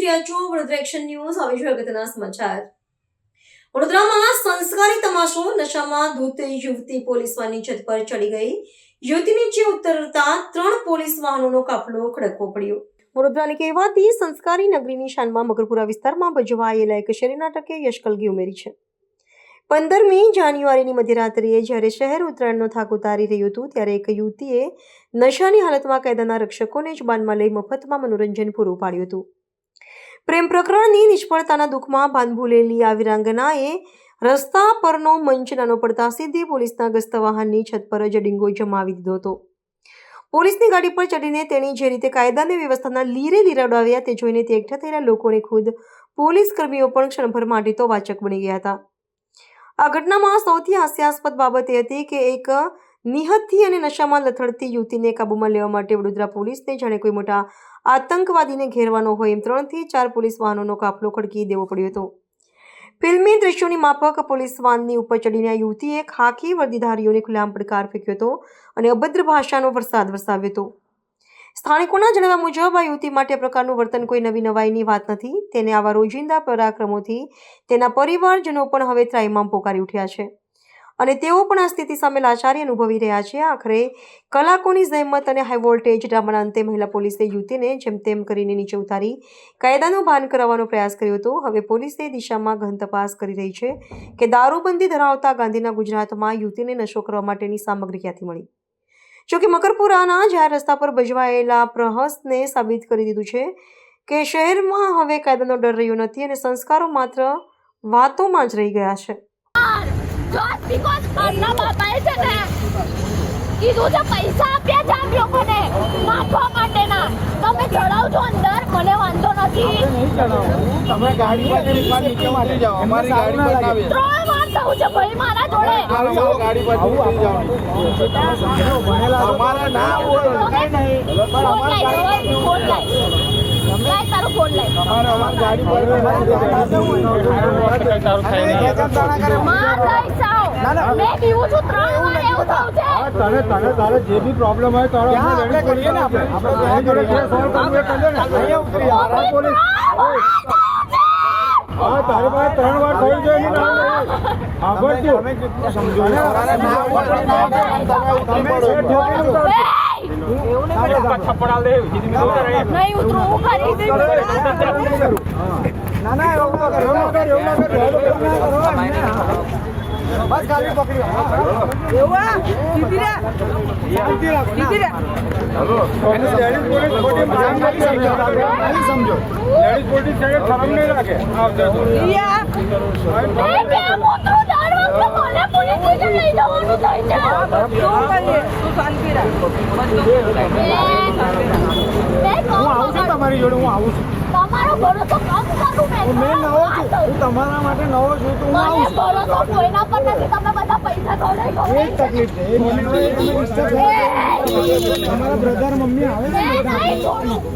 છો Vadodara action news, હવે જોઈએ અગત્યના સમાચાર. વડોદરામાં સંસ્કારી તમાશો નશામાં ધૂત યુવતી પોલીસ વાનની છત પર ચડી ગઈ. યુવતી નીચે ઉતરતા ત્રણ પોલીસ વાહનોનો કાફલો ખડકવો પડ્યો. વડોદરાની કહેવાતી સંસ્કારી નગરીની શાનમાં મગરપુરા વિસ્તારમાં ભજવાયેલા એક શેરી નાટકે યશકલગી ઉમેરી છે. પંદરમી જાન્યુઆરીની મધ્યરાત્રિએ જ્યારે શહેર ઉત્તરાયણનો થાક ઉતારી રહ્યું હતું, ત્યારે એક યુવતીએ નશાની હાલતમાં કાયદાના રક્ષકોને જ બાનમાં લઈ મફતમાં મનોરંજન પૂરું પાડ્યું હતું. પ્રેમ પ્રકરણની નિષ્ફળતાના દુઃખમાં બાંધભૂલેલી આ વિરાંગનાએ રસ્તા પરનો મંચ નાનો પડતા સીધી પોલીસના ગસ્ત વાહનની છત પર જ જમાવી દીધો હતો. પોલીસની ગાડી પર ચડીને તેણી જે રીતે કાયદાની વ્યવસ્થાના લીરે લીરાડાવ્યા તે જોઈને તે એકઠા થયેલા લોકોને ખુદ પોલીસ કર્મીઓ પણ ક્ષણભર માટે તો વાચક બની ગયા હતા. આ ઘટનામાં સૌથી હાસ્યાસ્પદ બાબત એ હતી કે એક નિહતથી અને નશામાં લથડતી યુવતીને કાબૂમાં લેવા માટે વડોદરા પોલીસને જાણે કોઈ મોટા આતંકવાદીને ઘેરવાનો હોય એમ ત્રણથી ચાર પોલીસ વાહનોનો કાફલો ખડકી દેવો પડ્યો હતો. ફિલ્મી દ્રશ્યોની માફક પોલીસ વાનની ઉપર ચડીને આ યુવતીએ ખાખી વર્દીધારીઓને ખુલ્લામ પડકાર ફેંક્યો હતો અને અભદ્ર ભાષાનો વરસાદ વરસાવ્યો હતો. સ્થાનિકોના જણાવ્યા મુજબ, આ યુવતી માટે પ્રકારનું વર્તન કોઈ નવી નવાઈની વાત નથી. તેને આવા રોજિંદા પરાક્રમોથી તેના પરિવારજનો પણ હવે ત્રાઈમામ પોકારી ઉઠ્યા છે. અને તેઓ પણ આ સ્થિતિ સામે લાચારી અનુભવી રહ્યા છે. આખરે કલાકોની જહેમત અને હાઈ વોલ્ટેજ ડ્રામાના અંતે મહિલા પોલીસે યુવતીને જેમ તેમ કરીને નીચે ઉતારી કાયદાનું ભાન કરાવવાનો પ્રયાસ કર્યો હતો. હવે પોલીસે દિશામાં ગહન તપાસ કરી રહી છે કે દારૂબંધી ધરાવતા ગાંધીના ગુજરાતમાં યુવતીને નશો કરવા માટેની સામગ્રી ક્યાંથી મળી? જોકે મકરપુરાના જાહેર રસ્તા પર ભજવાયેલા પ્રહસને સાબિત કરી દીધું છે કે શહેરમાં હવે કાયદાનો ડર રહ્યો નથી અને સંસ્કારો માત્ર વાતોમાં જ રહી ગયા છે. Just because મારા બાપાએ છે ને કીધું છે પૈસા આપ્યા છે આમ લોકોને નાખવા માટેના. તમે ચડાવજો અંદર મને વાંધો નથી. તમે ગાડી પર નીચે ઉતરી જાઓ. અમારી ગાડી પર ના ત્રણ વાર થયું છે ભાઈ મારા જોડે. ગાડી પર ઉતરી જાઓ. અમારા ના બોલો. નહીં. ફોન લાય ફોન લાય લાય તારો ફોન લાય તને તને તારે જે બી પ્રોબ્લેમ હોય તારો આપણે કરીએ ને આપણે. આપણે તારી પાસે ત્રણ વાર થયું છે આભાર સમજો અમારા ના બોલો, તમે ઉતરી પડો. નહીં ઉતરું હું ખરી ના ના એવું ના કરો, એવું ના કરો, એવું ના કરો, એવું ના કરો. બસ ગાડી પકડી પોલીસ ખોટી માન નથી સમજો નહીં સમજો લેડીઝ પોલીસ સાહેબ હું આવું છું તમારી જોડે હું આવું છું મેં નવો છું હું તમારા માટે નવો છું તો હું આવું છું એ તકલીફ છે તમારા બ્રધર મમ્મી આવે ને